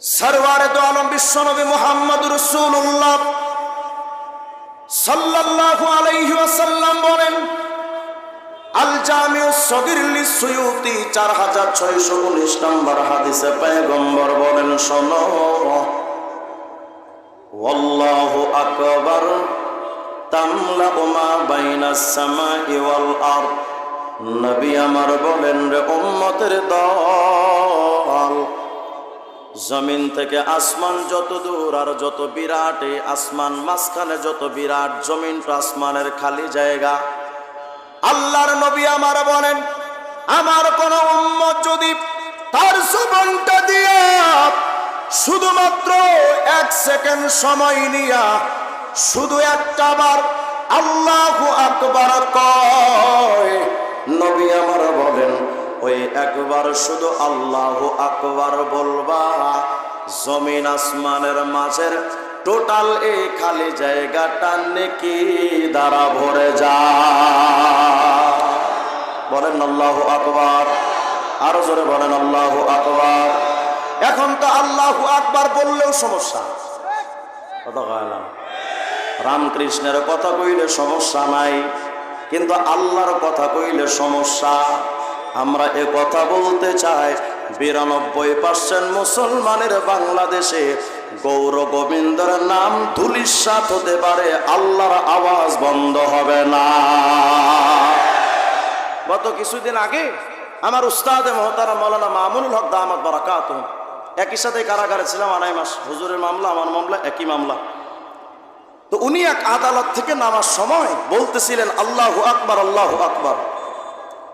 সরওয়ারে দো আলম বিশ্বনবী মোহাম্মদ রসুল্লাহ সাল্লাল্লাহু আলাইহি ওয়াসাল্লাম বলেন আল জামিউ সগির লিসুয়ুতি 4619 নম্বর হাদিসে পয়গম্বর বলেন, শোনো, ওয়াল্লাহু আকবার তামলাউ মা বাইনাস সামাই ওয়াল আরদ। নবী আমার বলেন রে উম্মতের দল জমিন থেকে আসমান যত দূর আর যত বিরাট এই আসমান, মাঝখানে যত বিরাট জমিন তো আসমানের খালি জায়গা। আল্লাহর নবী আমার বলেন, আমার কোন উম্মত যদি তার জীবনটা দিয়ে শুধুমাত্র এক সেকেন্ড সময় নিয়া শুধু একটা বার আল্লাহু আকবার কয় নবী আমার বলেন ওই একবার শুধু আল্লাহু আকবার বলবা, জমিন আসমানের মাঝের টোটাল এই খালি জায়গাটা নেকি দ্বারা ভরে যায় বলেন আল্লাহু আকবার, আরও জোরে বলেন আল্লাহু আকবার। এখন তো আল্লাহ আকবার বললেও সমস্যা। রামকৃষ্ণের কথা কইলে সমস্যা নাই, কিন্তু আল্লাহর কথা কইলে সমস্যা। আমরা এ কথা বলতে চাই, বিরানব্বই পার্সেন্ট মুসলমানের বাংলাদেশে গৌর গোবিন্দর নাম ধুলিসাত হতে পারে, আল্লাহর আওয়াজ বন্ধ হবে না। গত কিছুদিন আগে আমার উস্তাদে মহতারা মৌলানা মামুনুল হক দামাত বারাকাত একই সাথে কারাগারে ছিলাম আড়াই মাস। হুজুরের মামলা, আমার মামলা, একই মামলা। তো উনি এক আদালত থেকে নামার সময় বলতেছিলেন, আল্লাহু আকবার, আল্লাহ আকবার।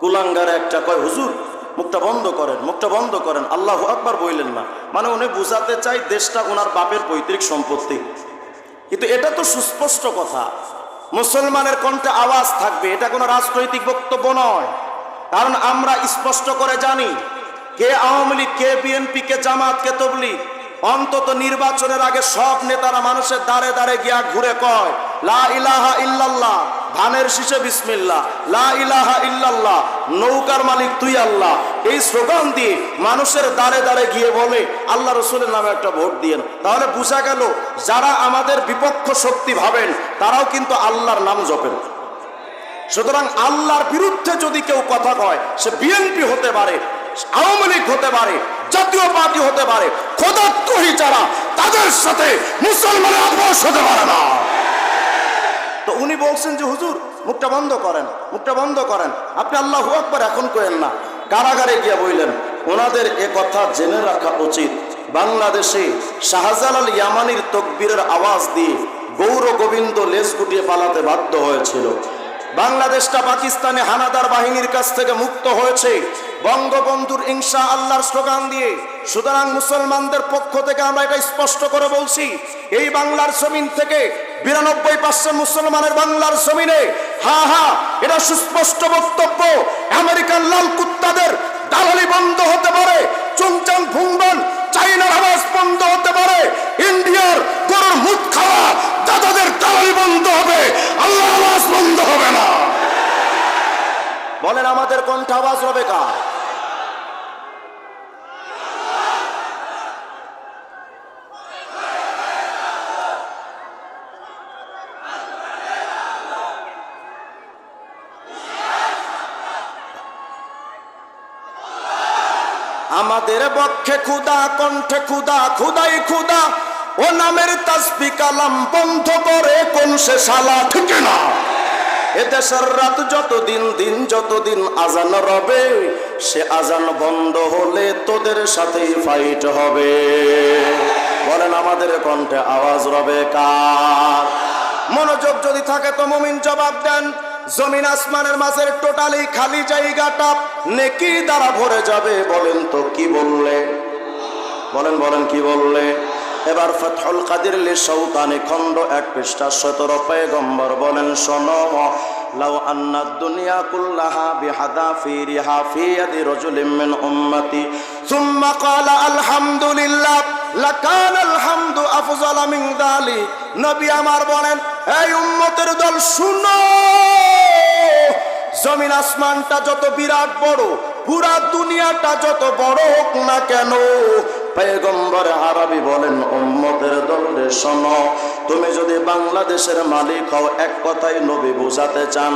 কুলাঙ্গারে একটা কয়, হুজুর, মুখটা বন্ধ করেন, মুখটা বন্ধ করেন, আল্লাহ আকবার বইলেন না। মানে উনি বুঝাতে চাই দেশটা ওনার বাপের পৈতৃক সম্পত্তি। কিন্তু এটা তো সুস্পষ্ট কথা। মুসলমানের কণ্ঠে আওয়াজ থাকবে, এটা কোনো রাজনৈতিক বক্তব্য নয়। কারণ আমরা স্পষ্ট করে জানি, কে আওয়ামী লীগ, কে বিএনপি, কে জামাত, কে তবলিগ, অন্তত নির্বাচনের আগে সব নেতারা মানুষের দাঁড়ে দাঁড়ে গিয়া ঘুরে কয় লা ইলাহা ইল্লাল্লাহ, ধানের শীষে বিসমিল্লাহ। লা ইলাহা ইল্লাল্লাহ, নৌকার মালিক তুই আল্লাহ। এই স্লোগান দিয়ে মানুষের দাঁড়ে দাঁড়ে গিয়ে বলে, আল্লাহ রসুলের নামে একটা ভোট দিয়েন তাহলে বোঝা গেল, যারা আমাদের বিপক্ষ শক্তি ভাবেন, তারাও কিন্তু আল্লাহর নাম জপেন। সুতরাং আল্লাহর বিরুদ্ধে যদি কেউ কথা কয়, সে বিএনপি হতে পারে, আওয়ামী লীগ হতে পারে, জাতীয় পার্টি হতে পারে খোদাত্মহী যারা, তাদের সাথে মুসলমানের আপোষ হতে পারে না। তো উনি বলছেন যে, হুজুর, মুখটা বন্ধ করেন, মুখটা বন্ধ করেন। আপনি আল্লাহ আকবার এখন করেন না। কারাগারে গিয়া বইলেন, ওনাদের এ কথা জেনে রাখা উচিত। বাংলাদেশে শাহজালাল ইয়ামানির তকবীরের আওয়াজ দিয়ে গৌর গোবিন্দ লেজ গুটিয়ে পালাতে বাধ্য হয়েছিল। বাংলাদেশটা পাকিস্তানে হানাদার বাহিনীর কাছ থেকে মুক্ত হয়েছে। বঙ্গবন্ধুর ইনশা আল্লাহর স্লোগান দিয়ে। সুতরাং মুসলমানদের পক্ষ থেকে আমরা এটা স্পষ্ট করে বলছি, এই বাংলার জমিন থেকে বিরানব্বই পার্সেন্ট মুসলমানের বাংলার জমিনে, হা হা, এটা সুস্পষ্ট বক্তব্য। আমেরিকান লাল কুত্তাদের দালালি বন্ধ হতে পারে চুংচাং ভুংবান চাইনার আওয়াজ বন্ধ হতে পারে, ইন্ডিয়ার গরুর মুখ খাওয়া দাদাদের দালালি বন্ধ হবে আল্লাহ আওয়াজ বন্ধ হবে না বলেন আমাদের কণ্ঠ আওয়াজ রবে কার? আমাদের পক্ষে খুদা কণ্ঠে খুদা খুদাই খুদা ও নামের তাসবি কালাম বন্ধ করে, কোন সে শালা, ঠিক না। এদেশের রাত যতদিন দিন, যতদিন আজান রবে, সে আজান বন্ধ হলে তোদের সাথেই ফাইট হবে। বলেন, আমাদের কণ্ঠে আওয়াজ রবে কার? মনোযোগ যদি থাকে তো মুমিন জবাব দেন। জমিন আসমানের মাঝের টোটালি খালি জায়গাটা নেকি দ্বারা ভরে যাবে, বলেন তো কি বললে? বলেন বলেন কি বললে? এবার ফতহুল কাদির লি সৌতানি খণ্ড এক পৃষ্ঠা সতেরো পেগম্বর বলেন, শোনো, লাউ আন্না দুনিয়া কুল্লাহা বিহাদা ফিরিহা ফি ইয়াদি রাজুলিন মিন উম্মতি। সুম্মা ক্বালা আলহামদুলিল্লাহ, লাকান আলহামদু আফজালা মিন যালিক নবী আমার বলেন, এই উম্মতের দল, শুনো, জমিন আসমানটা যত বিরাট বড়, পুরা দুনিয়াটা যত বড় হোক না কেন পেগম্বর আরবি বলেন, উম্মতের দলে শোনো, তুমি যদি বাংলাদেশের মালিক হও, এক কথাই নবী বোঝাতে চান,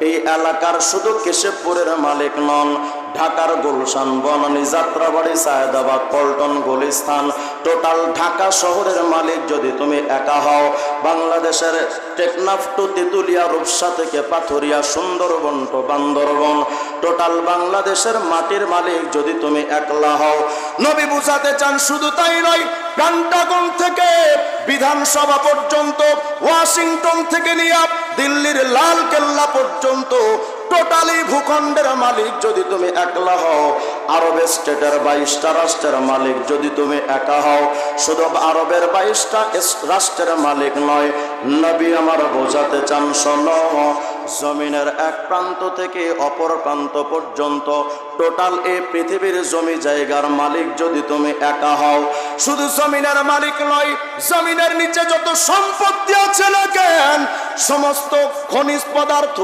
এই এলাকার শুধু কেশবপুরের মালিক নন, ঢাকার গুলশান, বনানী, যাত্রাবাড়ি, সায়দাবাদ, পল্টন, গুলিস্তান, টোটাল ঢাকা শহরের মালিক যদি তুমি একা হও, বাংলাদেশের টেকনাফ টু তেতুলিয়া রূপসা থেকে পাথরিয়া সুন্দরবন টু বান্দরবন টোটাল বাংলাদেশের মাটির মালিক যদি তুমি একলা হও। নবী বুঝাতে চান শুধু তাই নয় প্যান্টাগন থেকে, বিধানসভা পর্যন্ত ওয়াশিংটন থেকে নিয়ে দিল্লির লাল কেল্লা পর্যন্ত টোটালি ভূখণ্ডের মালিক যদি তুমি একলা হও, আরব স্টেটের বাইশটা রাষ্ট্রের মালিক যদি তুমি একা হও, শুধু আরবের বাইশটা রাষ্ট্রের মালিক নয়, নবী আমার বোঝাতে চান, শোনো, জমিনের এক প্রান্ত থেকে অপর প্রান্ত পর্যন্ত টোটাল এই পৃথিবীর জমি জায়গার মালিক যদি তুমি একা হও, শুধু জমিনের মালিক নয়, জমিনের নিচে যত সম্পত্তি আছে না কেন, সমস্ত খনিজ পদার্থ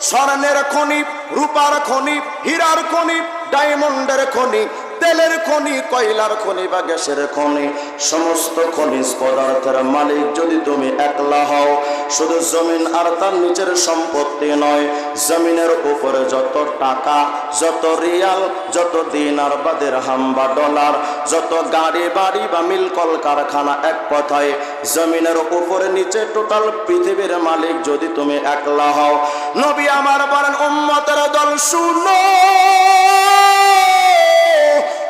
স্বর্ণের খনি রূপার খনি হীরার খনি ডায়মন্ডের খনি তেলের খনি, কয়লার খনি বা গ্যাসের খনি, সমস্ত খনিজ পদার্থের মালিক যদি তুমি একলা হও, শুধু জমিন আর তার নিচের সম্পত্তি নয়, জমিনের উপরে যত টাকা, যত রিয়াল, যত দিন আর বাদের হাম বা ডলার, যত গাড়ি, বাড়ি বা মিল কল কারখানা এক কথায়, জমিনের উপরে নিচে টোটাল পৃথিবীর মালিক যদি তুমি একলা হও, নবী আমার বলেন, উম্মতের দল শুনো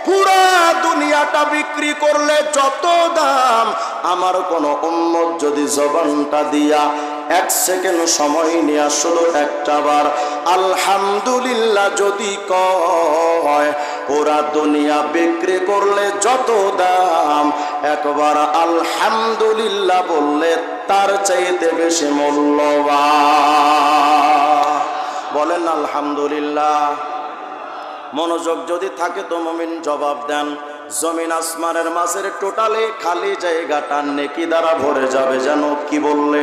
পুরা দুনিয়াটা বিক্রি করলে যত দাম, আমার কোন উম্মত যদি জবানটা দিয়া এক সেকেন্ড সময় নিয়ে শুধু একটা বার, আলহামদুলিল্লাহ যদি কয়, পুরা দুনিয়া বিক্রি করলে যত দাম, একবার আলহামদুলিল্লাহ বললে তার চাইতে বেশি মূল্যবান। বলেন আলহামদুলিল্লাহ। মনোযোগ যদি থাকে তো মমিন জবাব দেন। জমিন আসমানের মাঝের টোটালে খালি জায়গাটা নেকি দ্বারা ভরে যাবে যেন কি বললে?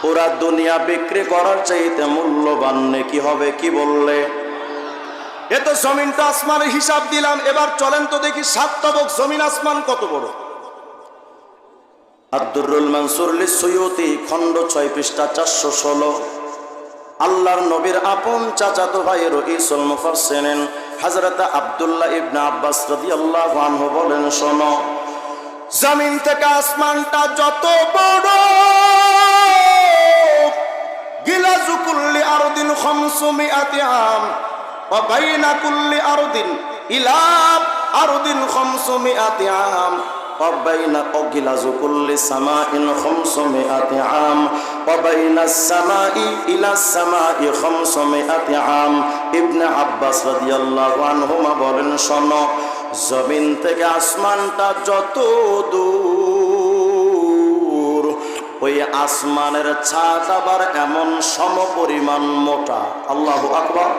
পুরা দুনিয়া বিক্রি করার চাইতে মূল্যবান নেকি হবে কি বললে? এ তো জমিনটা আসমানের হিসাব দিলাম, এবার চলেন তো দেখি সাত তবক জমিন আসমান কত বড়। আব্দুরুল মানসুর সৈয়তি খণ্ড ছয় পৃষ্ঠা চারশো ষোলো। আল্লাহর নবীর আপন চাচাতো ভাই রইসুল মুফাসসিন হযরত আব্দুল্লাহ ইবনে আব্বাস রাদিয়াল্লাহু আনহু বলেন, শোনো, জমিন থেকে আসমানটা যত বড় গিলাজু কুল্লি আরদিন খমসুমিআতি আম, ওয়া বাইনা কুল্লি আরদিন ইলা আরদিন খমসুমিআতি আম, ওয়া বাইনা গিলাজু কুল্লি সামাইন খমসুমিআতি আম। وبين السماء إلى السماء خمسمائة عام ابن عباس رضي الله عنهما বলেন শোনো জমিন থেকে আসমানটা যত দূর ওই আসমানের ছাদ আবার এমন সমপরিমাণ মোটা আল্লাহু আকবার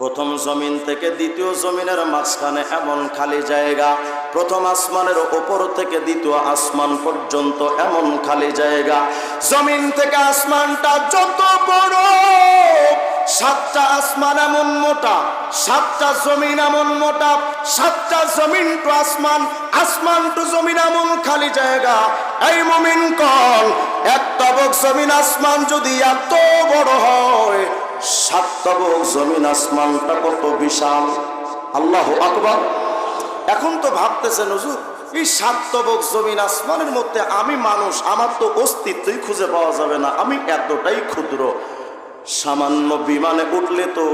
প্রথম জমিন থেকে দ্বিতীয় জমিনের মাঝখানে এমন খালি জায়গা, প্রথম আসমানের ওপর থেকে দ্বিতীয় আসমান পর্যন্ত এমন খালি জায়গা। জমিন থেকে আসমানটা যত বড় সাতটা আসমান এমন মোটা, সাতটা জমিন এমন মোটা, সাতটা জমিন টু আসমান আসমান টু জমিন এমন খালি জায়গা। এই মমিন কল এক তবক জমিন আসমান যদি এত বড় হয় সাত তবক জমিন আসমানটা কত বিশাল? আল্লাহ আকবার। এখন তো ভাবতেছেন, হুজুর, এই সাত তবক জমিন আসমানের মধ্যে আমি মানুষ, আমার তো অস্তিত্বই খুঁজে পাওয়া যাবে না, আমি এতটাই ক্ষুদ্র। সামান্য বিমানে উঠলে তো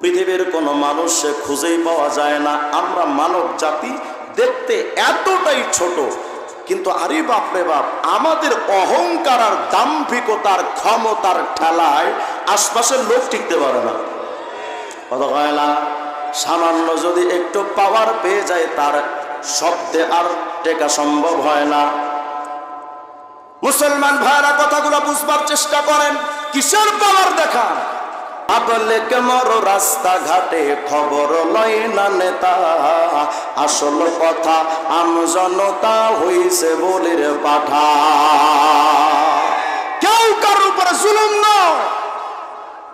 পৃথিবীর কোনো মানুষে খুঁজেই পাওয়া যায় না। আমরা মানব জাতি দেখতে এতটাই ছোট কিন্তু আরে বাপরে বাপ, আমাদের অহংকার আর দাম্ভিকতার ক্ষমতার ঠেলায় আশপাশের লোক টিকতে পারে না। সামান্য যদি একটু পাওয়ার পেয়ে যায় তার শব্দে আর টেকা সম্ভব হয় না। মুসলমান ভাইরা, কথাগুলো বুঝবার চেষ্টা করেন, কিসের পাওয়ার দেখান? আপলে কেমর রাস্তাঘাটে খবর লয় না নেতা। আসল কথা, আম জনতা হইছে বলির পাঠা। কেউ কারোর উপরে জুলুম নয়।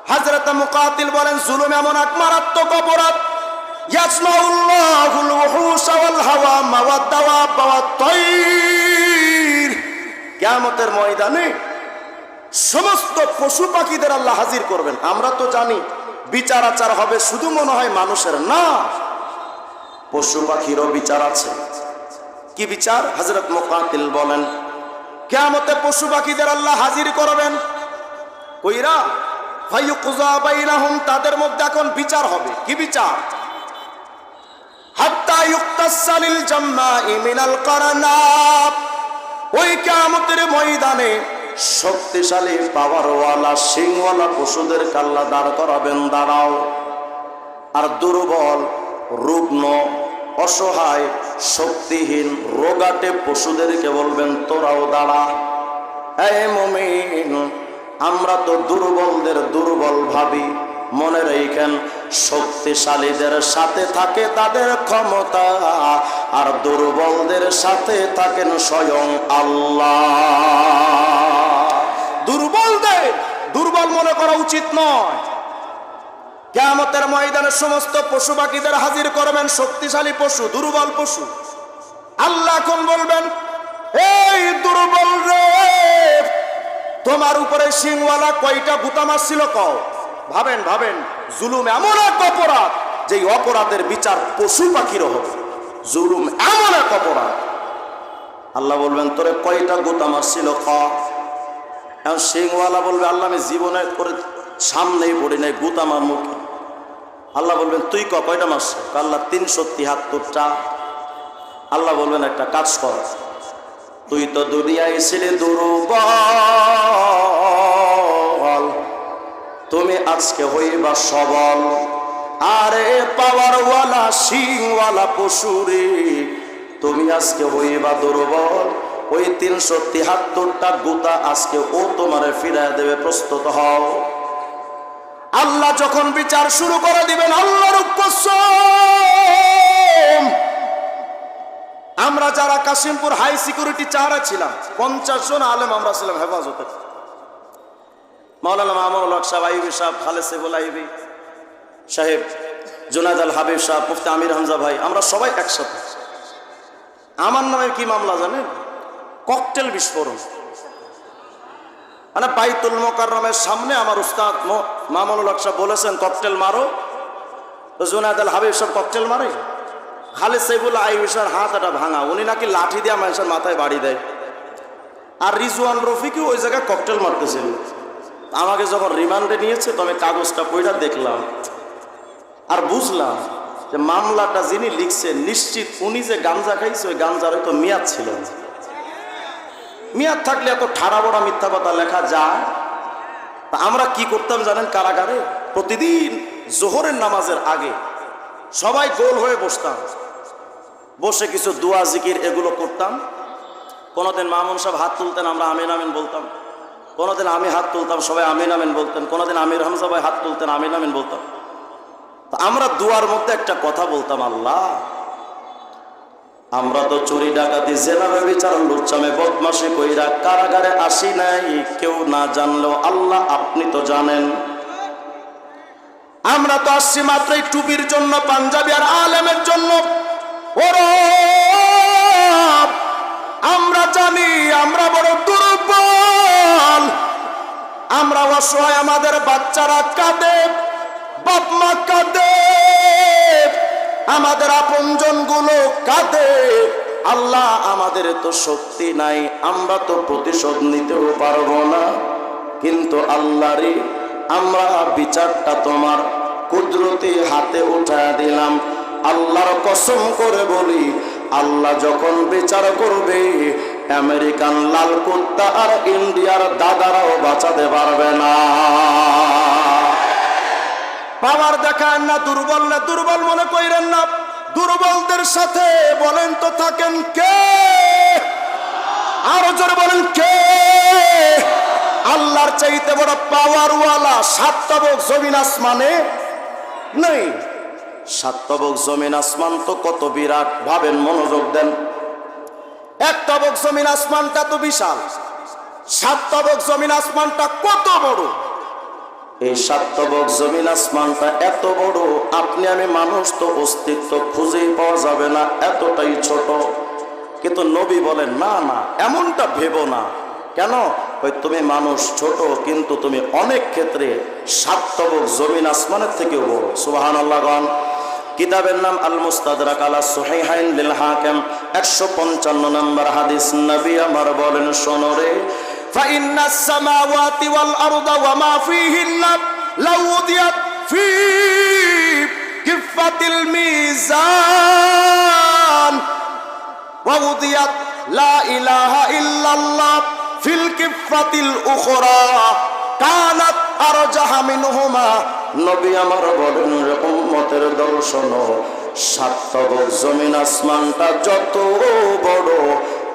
হাজরত মুকাতিল বলেন, জুলুম এমন এক মারাত্মক অপরাধ। ইয়াসমাউল্লাহুল উহুশা ওয়াল হাওয়ামা ওয়াদ দাওয়াব ওয়াত তাইর কিয়ামতের ময়দানে সমস্ত পশু পাখিদের আল্লাহ হাজির করবেন। আমরা তো জানি, বিচার আচার হবে শুধু মনে হয় মানুষের। না, পশু পাখিরও বিচার আছে। কি বিচার? হজরত মোকাতিল বলেন কেমতে পশু পাখিদের আল্লাহ হাজির করবেন। কইরা বাইনাহুম তাদের মধ্যে এখন বিচার হবে। কি বিচার? হাত্তা ইউক্তাসালিল জাম্মাই মিনাল কারানাব ওই কিয়ামতের ময়দানে শক্তিশালী পাওয়ারওয়ালা সিংওয়ালা পশুদের কাল্লা দাঁড় করাবেন, দাঁড়াও। আর দুর্বল, রুগ্ন, অসহায়, শক্তিহীন, রোগাটে পশুদেরকে বলবেন, তোরাও দাঁড়া। এই মমিন, আমরা তো দুর্বলদের দুর্বল ভাবি। মনে রেখেন শক্তিশালীদের সাথে থাকে তাদের ক্ষমতা, আর দুর্বলদের সাথে থাকেন স্বয়ং আল্লাহ। দুর্বলদের, দুর্বল মনে করা উচিত নয়। কেয়ামতের ময়দানে সমস্ত পশু পাখিদের হাজির করবেন শক্তিশালী পশু, দুর্বল পশু। আল্লাহ এখন বলবেন, এই দুর্বল রে, তোমার উপরে সিংওয়ালা কয়টা গুতা মারছিল কও? ভাবেন ভাবেন, জুলুম এমন এক অপরাধ যে অপরাধের বিচার পশু পাখিরও হবে। জুলুম এমন এক অপরাধ। আল্লাহ বলবেন, তোরে কয়টা গুতা মারছিল, ক? এখন সিংওয়ালা বলবে, আল্লাহ, আমি জীবনে করে সামনেই পড়ি নাই, গুতা আমার মুখে আল্লাহ বলবেন, তুই ক, কয়টা মাস আল্লাহ, তিনশো তিয়াত্তরটা। আল্লাহ বলবেন, একটা কাজ কর, তুই তো দুনিয়ায় ছিলে দুর্বল। তুমি আজকে হইবা সবল। আরে পাওয়ারওয়ালা সিংওয়ালা পশুরে, তুমি আজকে হইবা দুর্বল। ওই তিনশো তিহাত্তরটা গুতা আজকে ও তোমারে ফিরায় দেবে, প্রস্তুত হও। আল্লাহ যখন বিচার শুরু করে দিবেন, আল্লাহর আমরা যারা কাশিমপুর হাই সিকিউরিটি চারা ছিলাম, পঞ্চাশ জন আলেম আমরা ছিলাম হেফাজতে। মাওলানা মামুল হক সাহেব আইবি সাহেব, খালেদ সেবুল আইবি সাহেব, জুনায়দ আল হাবিব সাহেব, মুফতি আমির হামজা ভাই, আমরা সবাই একসাথে। আমার নামে কি মামলা জানেন? ককটেল বিস্ফোরণ। মানে বাইতুল মোকাররমের সামনে আমার উস্তাদ মো- মামুনুল হক সাহেব বলেছেন, ককটেল মারো। তো জুনায়দ আল হাবিব সাহেব ককটেল মারে? খালিদ সাইবুল্লাহ আইবিসার হাত এটা ভাঙা। উনি নাকি লাঠি দিয়ে মানুষের মাথায় বাড়ি দেয়। আর রিজওয়ান রফিকও ওই জায়গায় ককটেল মারতেছিল। আমাকে যখন রিমান্ডে নিয়েছে তবে কাগজটা পইটা দেখলাম। আর বুঝলাম যে মামলাটা যিনি লিখছেন, নিশ্চিত উনি যে গাঞ্জা খাইছে, ওই গাঞ্জার হয়তো মেয়াদ ছিল। মেয়াদ থাকলে এত ঠাড়া বড়া মিথ্যা কথা লেখা যায়? তা আমরা কি করতাম জানেন কারাগারে? প্রতিদিন জোহরের নামাজের আগে সবাই গোল হয়ে বসতাম। বসে কিছু দোয়া, জিকির এগুলো করতাম। কোনোদিন মামুন সাহেব হাত তুলতেন, আমরা আমিন আমিন বলতাম। কোনোদিন আমি হাত তুলতাম, সবাই আমিন আমিন বলতেন। কোনোদিন আমির হামজা ভাই হাত তুলতেন, আমিন আমিন বলতাম। তা আমরা দুয়ার মধ্যে একটা কথা বলতাম, আল্লাহ, আমরা তো চুরি ডাকাতি জেনাবে বিচার লুচ্চামে বদমাসি কইরা কারাগারে আসি নাই। কেউ না জানলেও আল্লাহ আপনি তো জানেন। আমরা তো আসছি মাত্র এই টুপির জন্য, পাঞ্জাবি আর আলেমের জন্য। আমরা জানি, আমরা বড় দুর্বল। আমরা অসহায়, আমাদের বাচ্চারা কাঁদে, বাপ মা কাঁদে, আমাদের আপনজনগুলো কাঁদে। আল্লাহ আমাদের তো শক্তি নাই, আমরা তো প্রতিশোধ নিতেও পারব না। কিন্তু আল্লাহ রে আমরা বিচারটা তোমার কুদরতি হাতে উঠা দিলাম। আল্লাহর কসম করে বলি, আল্লাহ যখন বিচার করবে আমেরিকান লাল কুত্তা আর ইন্ডিয়ার দাদারাও বাঁচাতে পারবে না। পাওয়ার দেখান না, দুর্বল না, দুর্বল মনে কইরেন না। দুর্বলদের সাথে বলেন তো থাকেন কে? আরও জোরে বলেন কে? আল্লাহর চাইতে বড় পাওয়ারওয়ালা সাতটাবক জমিন আসমানে নেই। সাতটাবক জমিন আসমান তো কত বিরাট, ভাবেন মনোযোগ দেন। এক তবক জমিন, আসমানটা তো বিশাল। সাত তবক জমিন, আসমানটা কত বড়? এই সাত তবক জমিন, আসমানটা এত বড়, আপনি আমি মানুষ তো অস্তিত্ব খুঁজেই পাওয়া যাবে না, এতটাই ছোট। কিন্তু নবী বলেন, না না, এমনটা ভেবো না। কেন? ওই তুমি মানুষ ছোট, কিন্তু তুমি অনেক ক্ষেত্রে সাতবক জমিন আসমানের থেকেও বড়। সুবাহান আল্লাহগণ কিতাবের নাম আল মুস্তাদরাক আলা সুহাইহাইন লিল হাকিম 155 নম্বর হাদিস। নবী আমার বলেন, শোনো রে ফাইন্নাস সামাওয়াতি ওয়াল আরদা ওয়া মা ফিহিন্না লাউ উদিয়াত ফি কিফাতিল মিজান ওয়া উদিয়াত লা ইলাহা ইল্লাল্লাহ ফিল কিফাতিল উখরা কানাত আরজাহা মিনহুমা নবী আমার বলেন উম্মতের দল শোনো সাতবক জমিন আসমানটা যত বড়,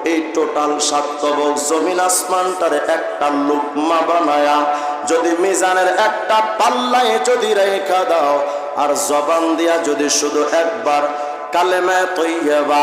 এই টোটাল সাতবক জমিন আসমানটার একটা লুকমা বানায়া যদি মিজানের একটা পাল্লায় যদি রেখা দাও, আর জবান দিয়া যদি শুধু একবার কালেমা তৈয়বা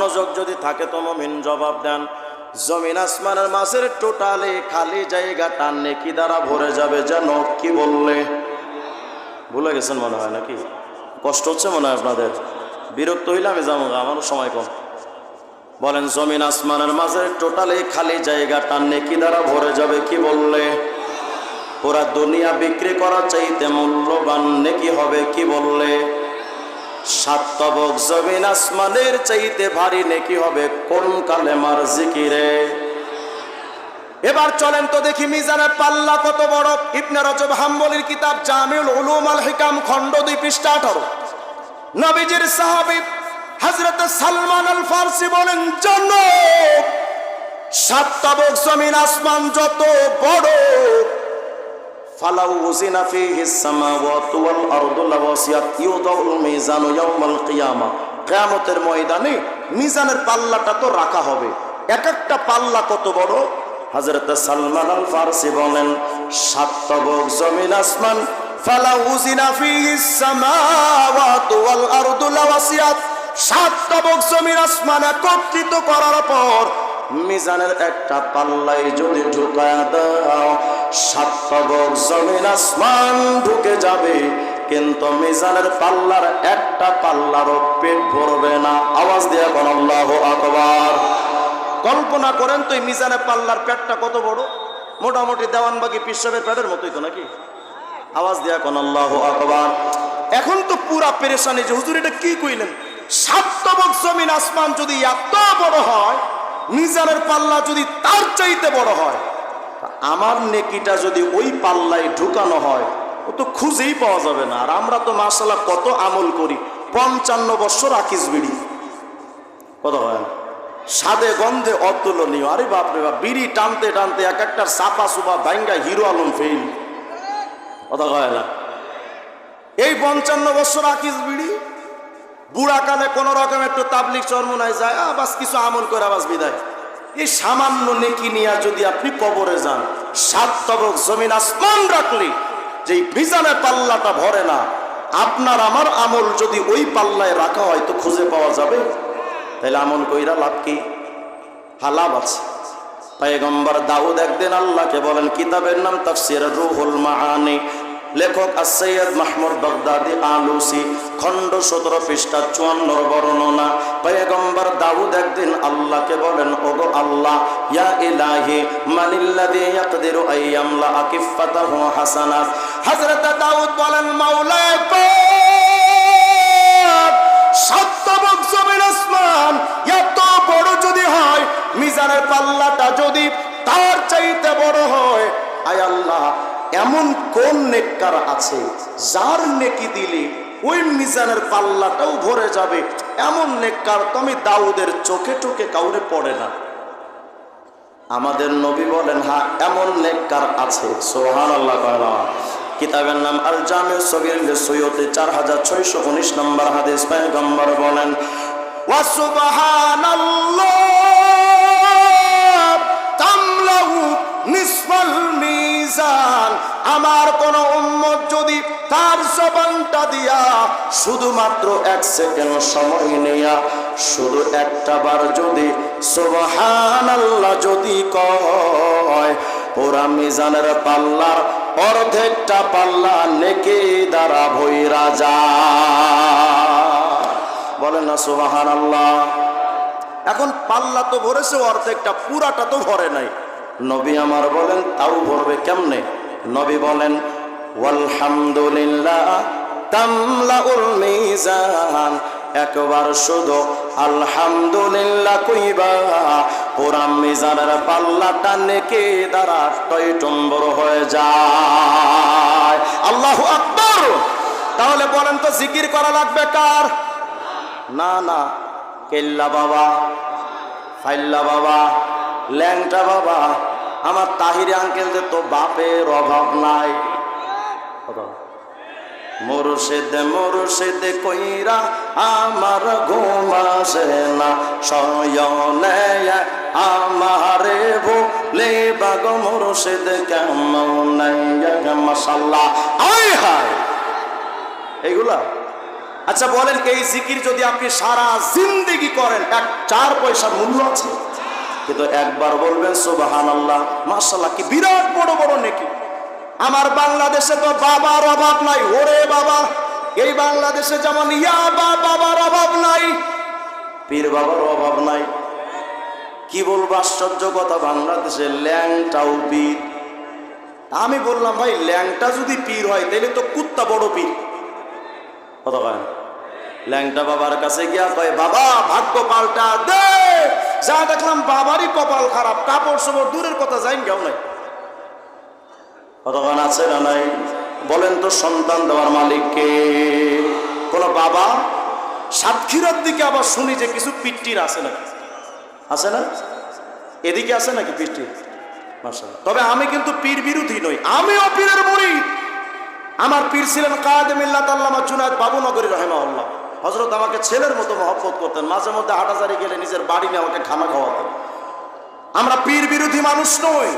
মনোযোগ যদি থাকে তো মমিন জবাব দেন। জমিন আসমানের মাসের টোটালে খালি জায়গা টান নেকি দ্বারা ভরে যাবে যেন, কি বললে? ভুলে গেছেন মনে হয় নাকি? কষ্ট হচ্ছে মনে হয় আপনাদের। বিরক্ত হইলে আমি যাব আমারও সময় কম। বলেন, জমিন আসমানের মাঝে টোটালি খালি জায়গা টান নেকি দ্বারা ভরে যাবে, কি বললে? পুরা দুনিয়া বিক্রি করা চাইতে মূল্যবান নেকি হবে, কি বললে? সাতবক জমিন আসমানের চাইতে ভারী নেকি হবে কোন জিকিরে? এবার চলেন তো দেখি পাল্লা কত বড়। ইবনে রজব হাম্বলির কিতাব জামিউল উলুম আল হিকাম খণ্ড দুই পৃষ্ঠা আঠারো। নবীজির সাহাবী হযরত সালমান আল ফারসি বলেন জন্য সাতবক জমিন আসমান যত বড় ফালাউ উজিনা ফিহি সামাওয়াতু ওয়াল আরদু লাওয়াসিয়াত ইউদাউল মিজানু ইয়াউমাল ময়দানে মিজানের পাল্লাটা তো রাখা হবে। এক একটা পাল্লা কত বড়? হযরত সালমান আল ফারসি বলেন সাতবক জমিন আসমান লাওয়াসিয়াত সাতবক জমিন আসমান একত্রিত করার পর মিজানের একটা পাল্লাই যদি ঢুকায় দাও সাতবক জমিন আসমান ঢুকে যাবে, কিন্তু মিজানের পাল্লার একটা পাল্লারও পেট ভরবে না। আওয়াজ দিয়ে কোন আল্লাহ আকবার। কল্পনা করেন তো মিজানের পাল্লার পেটটা কত বড়? মোটামুটি দেওয়ানবাগি পিসাবের পেটের মতোই তো নাকি? আওয়াজ দিয়া কোন আল্লাহ আকবার। এখন তো পুরা পেরেশানি যে হুজুর এটা কি কইলেন? সাতবক জমিন আসমান যদি এত বড় হয়, মিজানের পাল্লা যদি তার চাইতে বড় হয় আমার নেকিটা যদি ওই পাল্লায় ঢুকানো হয় ও তো খুঁজেই পাওয়া যাবে না। আর আমরা তো মাসাল্লাহ কত আমল করি। পঞ্চান্ন বছর আকিস বিড়ি। কত হয় সাদে গন্ধে অতুলনীয়। আরে বাপরে বাপ বিড়ি টানতে টানতে এক একটা সাপা সুপা বাইঙ্গা হিরো আলম ফেল কথা কয় না। এই পঞ্চান্ন বছর আকিস বিড়ি বুড়া কালে কোন রকম একটু তাবলিক চর্মনায় যায় আ, বাস কিছু আমল করে বাস বিদায়। এই সামান্য নেকি নিয়ে যদি আপনি কবরে যান, সাত তবক জমিন আসমান রাখলে যে মিজানের পাল্লাটা ভরে না, আপনার আমার আমল যদি ওই পাল্লায় রাখা হয় তো খুঁজে পাওয়া যাবে? তাহলে আমল কইরা লাভ কি? হালাভ আছে। পায়গম্বর দাউদ একদিন আল্লাহকে বলেন, কিতাবের নাম তাফসির রুহুল মাআনি। লেখক আসৈয়দ মাহমুদ বাগদাদি আলুসি, খণ্ড সতেরো পৃষ্ঠা চুয়ান্নর বর্ণনা। পয়গম্বর দাউদ একদিন আল্লাহকে বলেন, ওগো আল্লাহ, ইয়া ইলাহি, মানিল্লাযী ইয়াকদিরু আইয়ামলা আকিফাতাহু হাসানাত। হযরত দাউদ বলেন, মাওলা পাক সাতবক জমিন আসমান, এত বড় যদি হয়, মিজানের পাল্লাটা যদি কোন নেককার আছে? যার নেকি দিলে ওই মিজানের পাল্লাটাও ভরে যাবে। এমন নেককার তো আমি দাউদের চোখে টোকে কাউরে পড়ে না। আমাদের নবী বলেন হ্যাঁ এমন নেককার আছে। সোহান আল্লাহ কিতাবের নাম আল জামে সগির সৈয়দে, চার হাজার ছয়শো উনিশ নম্বর হাদিস পয়গম্বর বলেন ওয়াসুবহানাল্লাহ তামলাউ নিসফাল মিজান। আমার কোন উম্মত যদি তার জবানটা দিয়া শুধুমাত্র এক সেকেন্ড সময় নেয়া, শুধু একটা বার যদি সুবহানাল্লাহ যদি কয়, পুরা মিজানের পাল্লার অর্ধেকটা পাল্লা নেকে দ্বারা ভৈরা যায় বলেন না সোবাহান আল্লাহ এখন পাল্লা তো ভরেছে, অর্ধেকটা, পুরাটা তো ভরে নাই। নবী আমার বলেন, তাও ভরবে কেমনে? নবী বলেন একবার শুধু, আলহামদুলিল্লাহ কইবা। পুরাম মিজানের পাল্লাটা নেকে দ্বারা টয়টম্বর হয়ে যায়। আল্লাহু আকবার! তাহলে বলেন তো, জিকির করা লাগবে কার? না না। কেল্লা বাবা, ফাইল্লা বাবা। ল্যাংটা বাবা, আমার তাহিরি আঙ্কেলদের তো বাপের অভাব নাই। মুর্শিদ মুর্শিদ কইরা আমার ঘুম আসে না। শয়নে আমারে ভুলে বাগ মুর্শিদ কেমন মশাল্লাহ। আয় হায়! এইগুলা? আচ্ছা বলেন, এই জিকির যদি আপনি সারা জিন্দেগি করেন, এক চার পয়সা মূল্য আছে? কিন্তু একবার বলবেন সুবাহান আল্লাহ মাসাল্লাহ কি বিরাট বড় বড় নেকি। আমার বাংলাদেশে তো বাবার অভাব নাই, ওরে বাবা। এই বাংলাদেশে যেমন ইয়াবা বাবার অভাব নাই, পীর বাবার অভাব নাই। কি বলব, আশ্চর্য কথা, বাংলাদেশে ল্যাংটাও পীর। আমি বললাম, ভাই, ল্যাংটা যদি পীর হয়, তাহলে তো কুত্তা বড় পীর। কয় ল্যাংটা বাবার কাছে গিয়া কয়, বাবা, ভাগ্য পাল্টা দে। যা দেখলাম বাবারই কপাল খারাপ কাপড় সবর দূরের কথা যাই কেউ নাই। কতক্ষণ আছে না নাই? বলেন তো সন্তান দেওয়ার মালিককে কোন বাবা? সাতক্ষীরার দিকে আবার শুনি যে কিছু পিট্টির আছে নাকি। আছে না? এদিকে আছে নাকি পিট্টির মাশাআল্লাহ। তবে আমি কিন্তু পীর বিরোধী নই আমিও পীরের মুরিদ আমার পীর ছিলেন কায়েদে মিল্লাত আল্লামা জুনায়দ বাবুনগরী রহেমাউল্লাহ হজরত আমাকে ছেলের মতো মহব্বত করতেন। মাঝে মধ্যে হাটাজারি গেলে নিজের বাড়ি নিয়ে আমাকে খানা খাওয়াতেন। আমরা পীর বিরোধী মানুষ নই,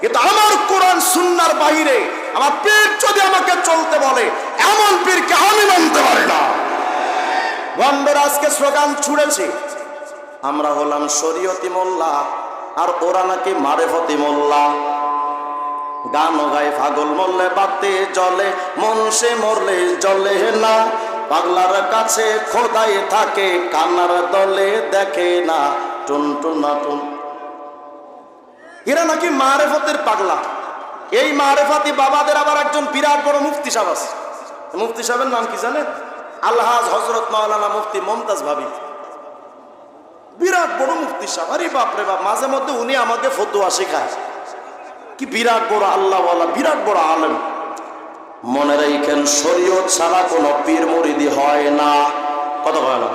কিন্তু আমার কোরআন সুন্নার বাহিরে আমার পীর যদি আমাকে চলতে বলে, এমন পীরকে আমি মানতে পারি না। বন্দর আজকে স্লোগান ছুড়েছে। আমরা হলাম শরীয়তি মোল্লা, আর ওরা নাকি মারেফতি মোল্লা। গান গায় পাগল মরলে বাতে জলে মন সে মরলে জলে না। পাগলার কাছে খোদাই থাকে, কান্নার দলে দেখে না টুন টুন টুন। এরা নাকি মারেফতের পাগলা। এই মারেফাতি বাবাদের আবার একজন বিরাট বড় মুফতি সাহেব আছে। মুফতি সাহেবের নাম কি জানেন? আল্লাহাজ হজরত মাওলানা মুফতি মমতাজ ভাবি। বিরাট বড় মুফতি সাহেব। আরে বাপরে বাপ, মাঝে মধ্যে উনি আমাকে ফতুয়া শেখায়। কি বিরাট বড় আল্লাহওয়ালা, বিরাট বড় আলেম। মনে রাখেন শরীয়ত ছাড়া কোনো পীর মুরিদি হয় না। কত ভালো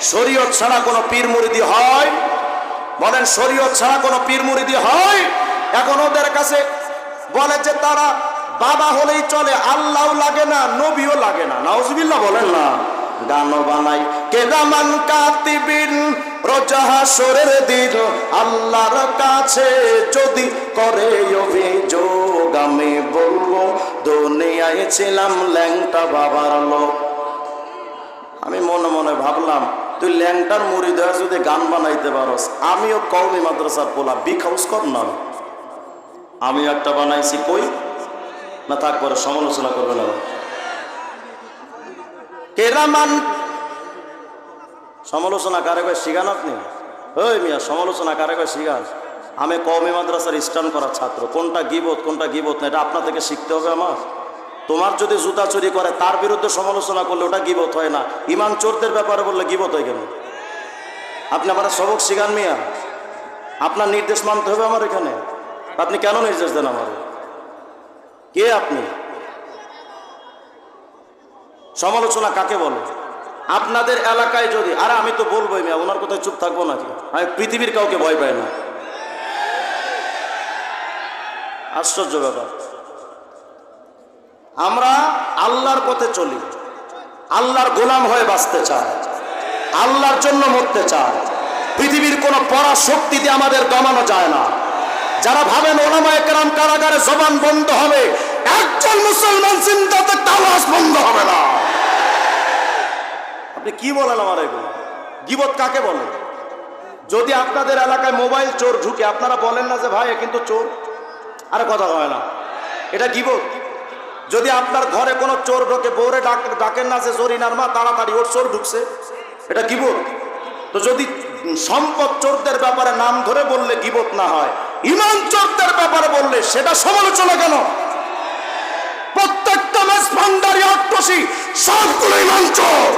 শরীয়ত ছাড়া কোনো পীর মুরিদি হয়? বলেন, শরীয়ত ছাড়া কোনো পীর মুরিদি হয়? এখন ওদের কাছে বলে যে তারা বাবা হলেই চলে আল্লাহ লাগে না, নবীও লাগে না। নাউজুবিল্লাহ বলেন না। গান বানাই। কেদামান কাতিবিন? রোজাহাসরের দিন আল্লাহর কাছে যদি করে অভিযোগ, আমি বলব, দুনিয়ায় ছিলাম ল্যাংটা বাবার লোক। আমি মনে মনে ভাবলাম, তুই ল্যাংটার মুড়ি দেওয়া যদি গান বানাইতে পারস, আমিও কওমি মাদ্রাসার পোলা, বিগ হাউস কর না। আমি একটা বানাইছি কই? না তারপরে সমালোচনা করবে না কেরামান। সমালোচনা কারে কয় শিখান আপনি? ওই মিয়া, সমালোচনা কারে কয় শিখান? আমি কওমি মাদ্রাসার স্টান করা ছাত্র। কোনটা গিবত কোনটা গিবত না, এটা আপনার থেকে শিখতে হবে আমার। তোমার যদি জুতা চুরি করে, তার বিরুদ্ধে সমালোচনা করলে ওটা গিবত হয় না। ইমান চোরদের ব্যাপারে বললে গিবত হয় কেন? আপনি আমার সবক শিখান মিয়া। আপনার নির্দেশ মানতে হবে আমার এখানে। আপনি কেন নির্দেশ দেন আমার? কে আপনি? সমালোচনা কাকে বলে? আপনাদের এলাকায় যদি, আরে আমি তো বলবোই মিয়া, ওনার কোথায় চুপ থাকব নাকি? আমি পৃথিবীর কাউকে ভয় পাই না। আশ্চর্য ব্যাপার। আমরা আল্লাহর পথে চলি। আল্লাহর গোলাম হয়ে বাঁচতে চাই। আল্লাহর জন্য মরতে চাই। পৃথিবীর কোনো পড়া শক্তি দিয়ে আমাদের দমানো যায় না। যারা ভাবেন ওলামা কারাগারে জবান বন্ধ হবে, একজন মুসলমান চিন্তাতে তালাশ বন্ধ হবে না। আপনি কি বলেন আমার এগুলো? গিবত কাকে বলেন যদি আপনাদের এলাকায় মোবাইল চোর ঢুকে, আপনারা বলেন না যে, ভাই কিন্তু চোর আরে কথা হয় না। এটা গিবত। যদি আপনার ঘরে কোনো চোর ঢোকে ডাক, ডাকেন না যে, জরিনার মা, তাড়াতাড়ি ওর চোর ঢুকছে এটা গিবত। তো যদি সম্পদ চোরদের ব্যাপারে নাম ধরে বললে গিবত না হয়, ইমান চোরদের ব্যাপারে বললে, সেটা সমালোচনা কেন? প্রত্যেকটা মাস ভান্ডারি আট্টসি সবগুলো ইমান চোর।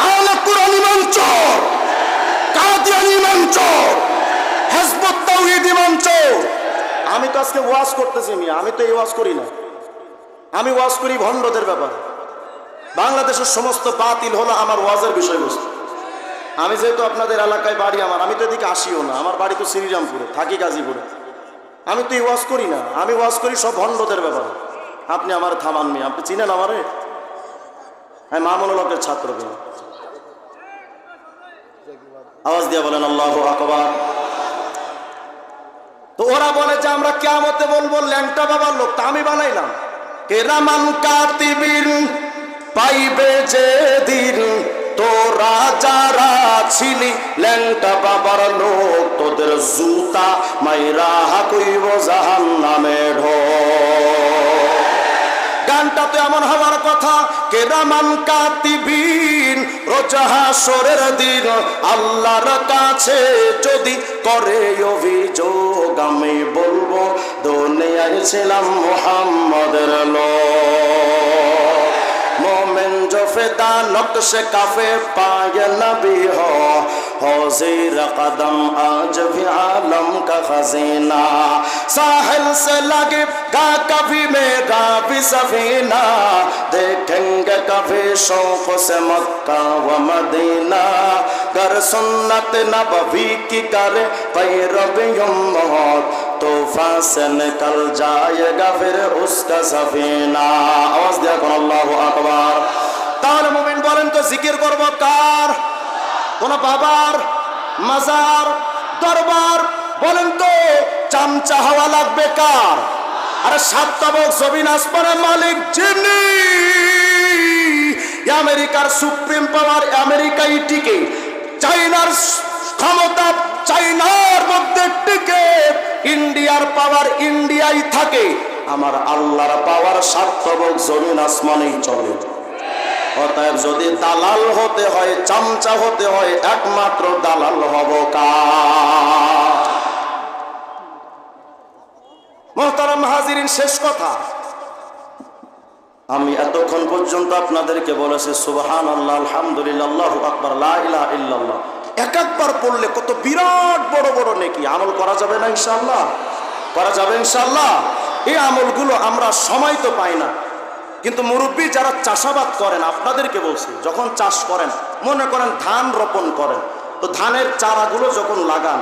আহলে কুরআন ইমান চোর কাদিয়ান ইমান চোর আমি তো আজকে ওয়াজ করতেছি মিয়া, আমি তো এই ওয়াজ করি না। আমি ওয়াজ করি ভণ্ডদের ব্যাপারে। বাংলাদেশের সমস্ত বাতিল হলো আমার ওয়াজের বিষয়বস্তু। আমি যেহেতু আপনাদের এলাকায় বাড়ি আমার, আমি তো এদিকে আসিও না। আমার বাড়ি তো শ্রীরামপুরে, থাকি গাজীপুরে। আমি তো এই ওয়াজ করি না, আমি ওয়াজ করি সব ভণ্ডদের ব্যাপারে। আপনি আমার থামান মি আপনি চিনেন আমারে? হ্যাঁ মামুনুল হকের ছাত্র আওয়াজ দিয়ে বলেন, আল্লাহ আকবার। তো ওরা বলে যে, আমরা কেমতে বলব, ল্যাংটা বাবার লোক। তা আমি বানাইলাম। কেরামান কাতিবিন পাইবে যে দিন তোরা যারা ছিলি ল্যাংটা বাবার লোক, তোদের জুতা মাইরা হাকুইব জাহান নামে ঢো গানটা তো এমন হওয়ার কথা, কেরামান কাতিবিন রোজাহাসরের দিন আল্লাহর কাছে যদি করে অভিযোগ, আমি বলব, দুনিয়ায় ছিলাম মোহাম্মদের লোক। फैदा नक्श काफे पाय नबी हो हौजीर कदम आज भी आलम का खजीना साहिल से लगे गा कभी मेरा भी सफीना देखेंगे कभी शौक से मक्का व मदीना गर सुन्नत नबवी की करे पैरवी उम्मत तूफान से निकल जाएगा फिर उसका सफीना आवाज दिया करो अल्लाह अकबर তাহলে মুমিন বলেন তো জিকির করব কার? কোন বাবার? মাজার? দরবার? বলেন তো, চামচা হাওয়া লাগবে কার? আরে সাতটাবক জমিন, আসমানের মালিক যিনি। আমেরিকার সুপ্রিম পাওয়ার আমেরিকাই টিকে। চাইনার ক্ষমতা চাইনার মধ্যে টিকে। ইন্ডিয়ার পাওয়ার ইন্ডিয়াই থাকে। আমার আল্লাহর পাওয়ার সাতবক জমিন, আসমানেই চলে অতএব যদি দালাল হতে হয়, চামচা হতে হয়, একমাত্র দালাল হব কা মোহতারাম হাজিরিন, শেষ কথা। আমি এতক্ষণ পর্যন্ত আপনাদেরকে বলেছি সুবহান আল্লাহ আলহামদুলিল্লাহ, আকবার ইল্লাল্লাহ। এক একবার পড়লে কত বিরাট বড় বড় নেকি। আমল করা যাবে না ইনশাআল্লাহ? করা যাবে ইনশাল্লাহ এই আমলগুলো আমরা সময় তো পাই না। কিন্তু মুরব্বী যারা চাষাবাদ করেন, আপনাদেরকে বলছি, যখন চাষ করেন, মনে করেন ধান রোপণ করেন, তো ধানের চারাগুলো যখন লাগান